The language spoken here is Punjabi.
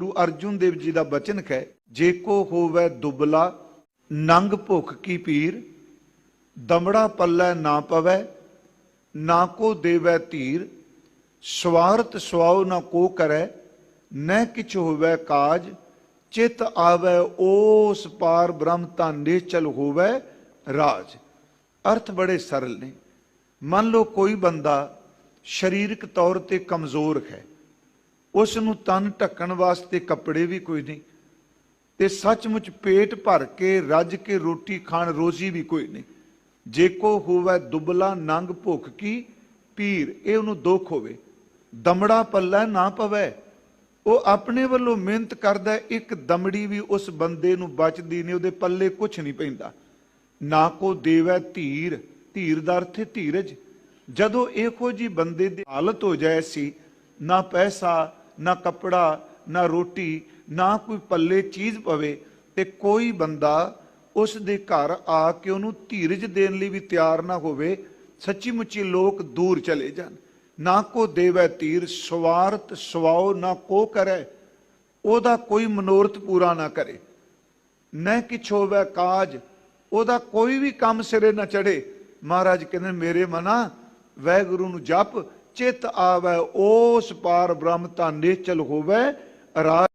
ਗੁਰੂ ਅਰਜੁਨ ਦੇਵ ਜੀ ਦਾ ਬਚਨ ਹੈ ਜੇ ਕੋ ਹੋਵੇ ਦੁਬਲਾ, ਨੰਗ ਭੁਖ ਕੀ ਪੀਰ, ਦਮੜਾ ਪੱਲੇ ਨਾ ਪਵੈ, ਨਾ ਕੋ ਦੇਵੈ ਧੀਰ ਸਵਾਰਤ ਸਵਾਉ ਨਾ ਕੋ ਕਰੈ, ਨਹਿ ਕਿਛ ਹੋਵੇ ਕਾਜ, ਚਿਤ ਆਵੈ ਉਸ ਪਾਰ ਬ੍ਰਹਮ ਤਾਂ ਨਿਚਲ ਹੋਵੇ ਰਾਜ। ਅਰਥ ਬੜੇ ਸਰਲ ਨੇ। ਮੰਨ ਲਓ ਕੋਈ ਬੰਦਾ ਸਰੀਰਕ ਤੌਰ ਤੇ ਕਮਜ਼ੋਰ ਹੈ। ਉਸ ਨੂੰ ਤਨ ਢੱਕਣ ਵਾਸਤੇ ਕੱਪੜੇ ਵੀ ਕੋਈ ਨਹੀਂ ਤੇ ਸੱਚਮੁੱਚ ਪੇਟ ਭਰ ਕੇ, ਰੱਜ ਕੇ ਰੋਟੀ ਖਾਣ ਰੋਜ਼ੀ ਵੀ ਕੋਈ ਨਹੀਂ। ਜੇ ਕੋ ਹੋਵੇ ਦੁਬਲਾ ਨੰਗ ਭੁੱਖ ਕੀ, ਪੀਰ, ਇਹ ਉਹਨੂੰ ਦੁੱਖ ਹੋਵੇ। ਦਮੜਾ ਪੱਲਾ ਨਾ ਪਵੇ। ਉਹ ਆਪਣੇ ਵੱਲੋਂ ਮਿਹਨਤ ਕਰਦਾ, ਇੱਕ ਦਮੜੀ ਵੀ ਉਸ ਬੰਦੇ ਨੂੰ ਬਚਦੀ ਨਹੀਂ, ਉਹਦੇ ਪੱਲੇ ਕੁਝ ਨਹੀਂ ਪੈਂਦਾ। ਨਾ ਕੋ ਦੇਵੈ ਧੀਰ ਧੀਰ ਦਾ ਅਰਥ ਹੈ ਧੀਰਜ। ਜਦੋਂ ਇਹੋ ਜੀ ਬੰਦੇ ਦੀ ਹਾਲਤ ਹੋ ਜਾਏ ਸੀ, ਨਾ ਪੈਸਾ ਨਾ ਕੱਪੜਾ, ਨਾ ਰੋਟੀ, ਨਾ ਕੋਈ ਪੱਲੇ ਚੀਜ਼ ਪਵੇ ਤੇ ਕੋਈ ਬੰਦਾ ਉਸ ਦੇ ਘਰ ਆ ਕੇ ਉਹਨੂੰ ਧੀਰਜ ਦੇਣ ਲਈ ਵੀ ਤਿਆਰ ਨਾ ਹੋਵੇ ਸੱਚੀ ਮੁੱਚੀ ਲੋਕ ਦੂਰ ਚਲੇ ਜਾਣ। ਨਾ ਕੋ ਦੇਵੈ ਤੀਰ, ਸਵਾਰਥ ਸਵਾਉ ਨਾ ਕੋ ਕਰੈ, ਉਹਦਾ ਕੋਈ ਮਨੋਰਥ ਪੂਰਾ ਨਾ ਕਰੇ। ਨਾ ਕਿਛ ਹੋਵੇ ਕਾਜ, ਉਹਦਾ ਕੋਈ ਵੀ ਕੰਮ ਸਿਰੇ ਨਾ ਚੜੇ ਮਹਾਰਾਜ ਕਹਿੰਦੇ, ਮੇਰੇ ਮਨਾ ਵੈਗੁਰੂ ਨੂੰ ਜਪ ਚਿਤ ਆਵੇ ਉਸ ਪਾਰ ਬ੍ਰਹਮ ਤਾਂ ਨਿਚਲ ਹੋਵੇ ਰਾਜ